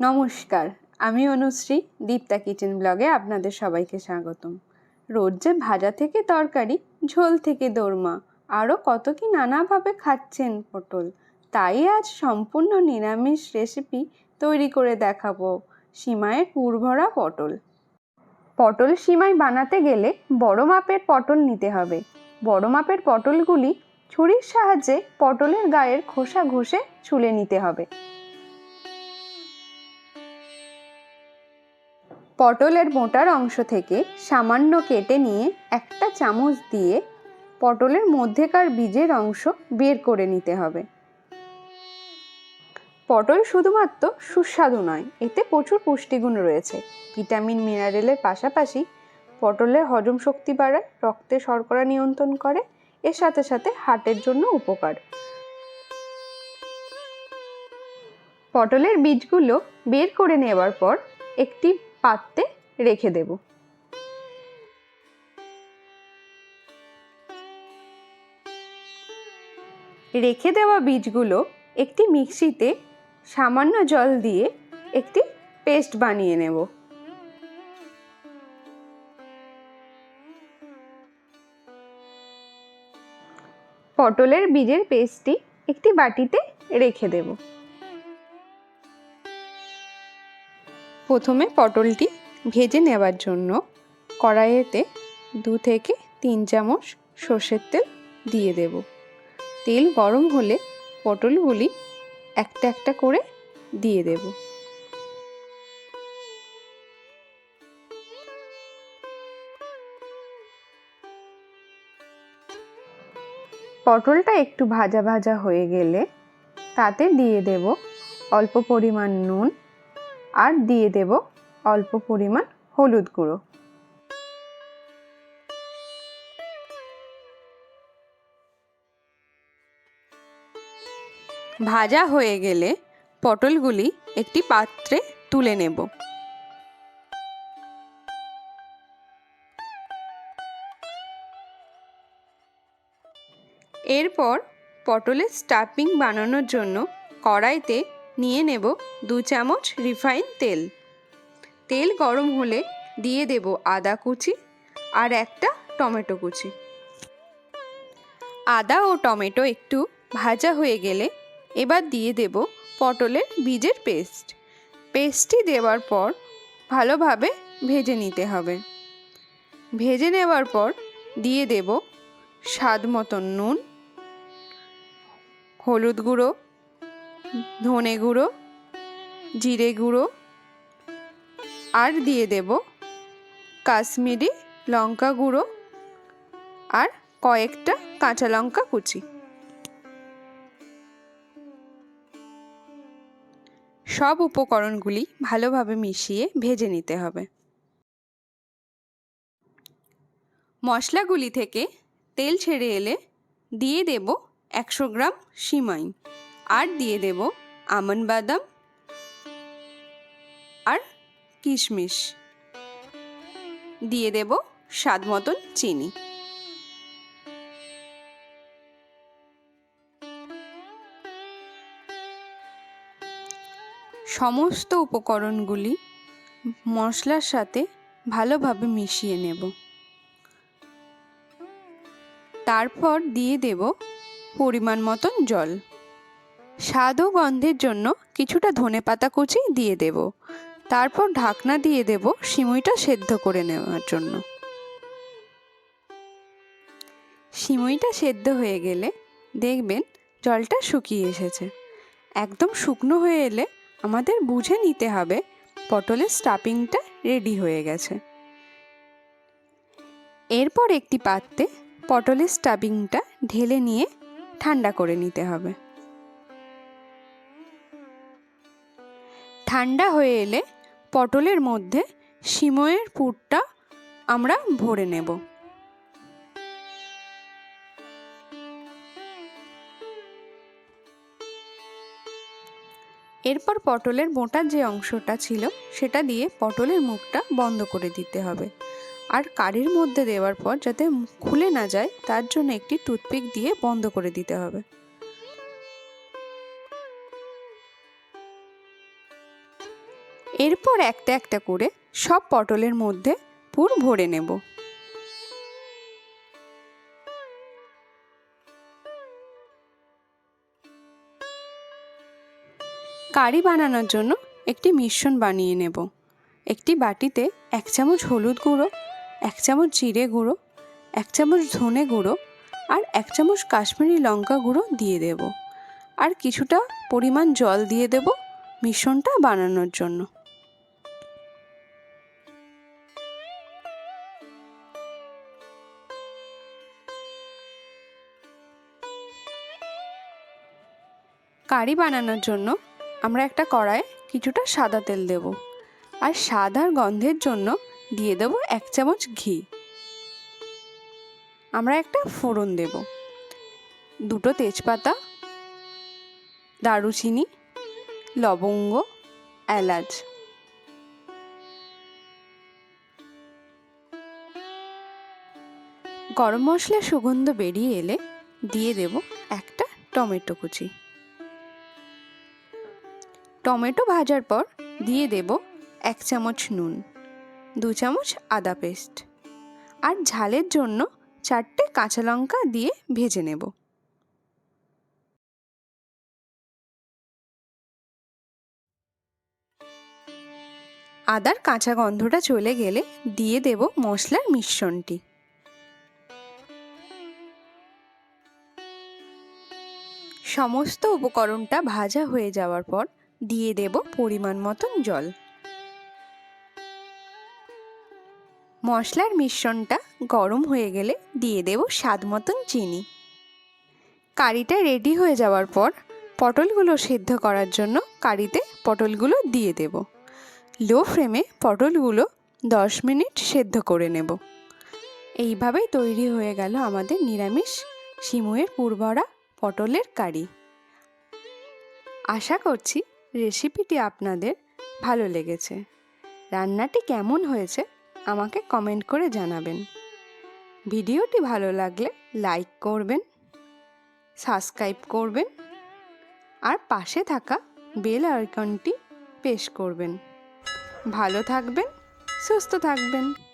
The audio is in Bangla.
নমস্কার, আমি অনুশ্রী, দীপ্তা কিচেন ব্লগে আপনাদের সবাইকে স্বাগতম। রোজ যে ভাজা থেকে তরকারি, ঝোল থেকে দোরমা, আরও কত কি নানাভাবে খাচ্ছেন পটল, তাই আজ সম্পূর্ণ নিরামিষ রেসিপি তৈরি করে দেখাবো, সিমাইয়ের পুরভরা পটল। পটল সিমাই বানাতে গেলে বড় মাপের পটল নিতে হবে। বড় মাপের পটলগুলি ছুরির সাহায্যে পটলের গায়ের খোসা ঘষে ছুলে নিতে হবে। পটলের মোটার অংশ থেকে সামান্য কেটে নিয়ে একটা চামচ দিয়ে পটলের মধ্যেকার বীজের অংশ বের করে নিতে হবে। পটল শুধুমাত্র সুস্বাদু নয়, এতে প্রচুর পুষ্টিগুণ রয়েছে। ভিটামিন, মিনারেলের পাশাপাশি পটলের হজম শক্তি বাড়ায়, রক্তে শর্করা নিয়ন্ত্রণ করে, এর সাথে সাথে হার্টের জন্য উপকার। পটলের বীজগুলো বের করে নেওয়ার পর একটি পাত্রে রেখে দেব। রেখে দেওয়া বীজগুলো একটি মিক্সিতে সামান্য জল দিয়ে একটি পেস্ট বানিয়ে নেব। পটলের বীজের পেস্টটি একটি বাটিতে রেখে দেব। প্রথমে পটলটি ভেজে নেওয়ার জন্য কড়াইয়েতে দু থেকে তিন চামচ সর্ষের তেল দিয়ে দেব। তেল গরম হলে পটলগুলি একটা একটা করে দিয়ে দেব। পটলটা একটু ভাজা ভাজা হয়ে গেলে তাতে দিয়ে দেব অল্প পরিমাণ নুন আর দিয়ে দেব অল্প পরিমাণ হলুদ গুঁড়ো। ভাজা হয়ে গেলে পটলগুলি একটি পাত্রে তুলে নেব। এরপর পটলের স্টাফিং বানানোর জন্য কড়াইতে নিয়ে নেব দু চামচ রিফাইন তেল। তেল গরম হলে দিয়ে দেব আদা কুচি আর একটা টমেটো কুচি। আদা ও টমেটো একটু ভাজা হয়ে গেলে এবার দিয়ে দেব পটলের বীজের পেস্ট। পেস্টটি দেওয়ার পর ভালোভাবে ভেজে নিতে হবে। ভেজে নেওয়ার পর দিয়ে দেব স্বাদ মতন নুন, হলুদ গুঁড়ো ধনে গুঁড়ো, জিরে গুঁড়ো আর দিয়ে দেব কাশ্মীরি লঙ্কা গুঁড়ো আর কয়েকটা কাঁচা লঙ্কা কুচি। সব উপকরণগুলি ভালোভাবে মিশিয়ে ভেজে নিতে হবে। মশলাগুলি থেকে তেল ছেড়ে এলে দিয়ে দেব একশো গ্রাম সিমাই। আর দিয়ে দেব আমন বাদাম আর কিশমিশ। দিয়ে দেব স্বাদ মতন চিনি। সমস্ত উপকরণগুলি মশলার সাথে ভালোভাবে মিশিয়ে নেব। তারপর দিয়ে দেব পরিমাণ মতন জল। স্বাদ ও গন্ধের জন্য কিছুটা ধনে পাতা কুচি দিয়ে দেব। তারপর ঢাকনা দিয়ে দেব সিমুইটা সেদ্ধ করে নেওয়ার জন্য। সিমুইটা সেদ্ধ হয়ে গেলে দেখবেন জলটা শুকিয়ে এসেছে। একদম শুকনো হয়ে এলে আমাদের বুঝে নিতে হবে পটলের স্টাফিংটা রেডি হয়ে গেছে। এরপর একটি পাত্রে পটলের স্টাফিংটা ঢেলে নিয়ে ঠান্ডা করে নিতে হবে। ঠান্ডা হয়ে এলে পটলের মধ্যে সিময়ের পুরটা আমরা ভরে নেব। এরপর পটলের মোটা যে অংশটা ছিল, সেটা দিয়ে পটলের মুখটা বন্ধ করে দিতে হবে। আর কারির মধ্যে দেওয়ার পর যাতে খুলে না যায়, তার জন্য একটি টুথপিক দিয়ে বন্ধ করে দিতে হবে। এরপর একটা একটা করে সব পটলের মধ্যে পুর ভরে নেব। কারি বানানোর জন্য একটি মিশ্রণ বানিয়ে নেব। একটি বাটিতে এক চামচ হলুদ গুঁড়ো, এক চামচ জিরে গুঁড়ো, এক চামচ ধনে গুঁড়ো আর এক চামচ কাশ্মীরি লঙ্কা গুঁড়ো দিয়ে দেব। আর কিছুটা পরিমাণ জল দিয়ে দেব মিশ্রণটা বানানোর জন্য। কারি বানানোর জন্য আমরা একটা কড়ায় কিছুটা সাদা তেল দেব। আর সাদার গন্ধের জন্য দিয়ে দেব এক চামচ ঘি। আমরা একটা ফোড়ন দেব। দুটো তেজপাতা, দারুচিনি, লবঙ্গ, এলাচ। গরম মশলার সুগন্ধ বেরিয়ে এলে দিয়ে দেব একটা টমেটো কুচি। টমেটো ভাজার পর দিয়ে দেব এক চামচ নুন, দু চামচ আদা পেস্ট আর ঝালের জন্য চারটে কাঁচা লঙ্কা দিয়ে ভেজে নেব। আদার কাঁচা গন্ধটা চলে গেলে দিয়ে দেব মশলার মিশ্রণটি। সমস্ত উপকরণটা ভাজা হয়ে যাওয়ার পর দিয়ে দেব পরিমাণ মতন জল। মশলার মিশ্রণটা গরম হয়ে গেলে দিয়ে দেব স্বাদ মতন চিনি। কারিটা রেডি হয়ে যাওয়ার পর পটলগুলো সেদ্ধ করার জন্য কারিতে পটলগুলো দিয়ে দেব। লো ফ্লেমে পটলগুলো দশ মিনিট সেদ্ধ করে নেব। এইভাবেই তৈরি হয়ে গেল আমাদের নিরামিষ সিমুয়ের পুরবড়া পটলের কারি। আশা করছি রেসিপিটি আপনাদের ভালো লেগেছে। রান্নাটি কেমন হয়েছে আমাকে কমেন্ট করে জানাবেন। ভিডিওটি ভালো লাগলে লাইক করবেন, সাবস্ক্রাইব করবেন আর পাশে থাকা বেল আইকনটি পেশ করবেন। ভালো থাকবেন, সুস্থ থাকবেন।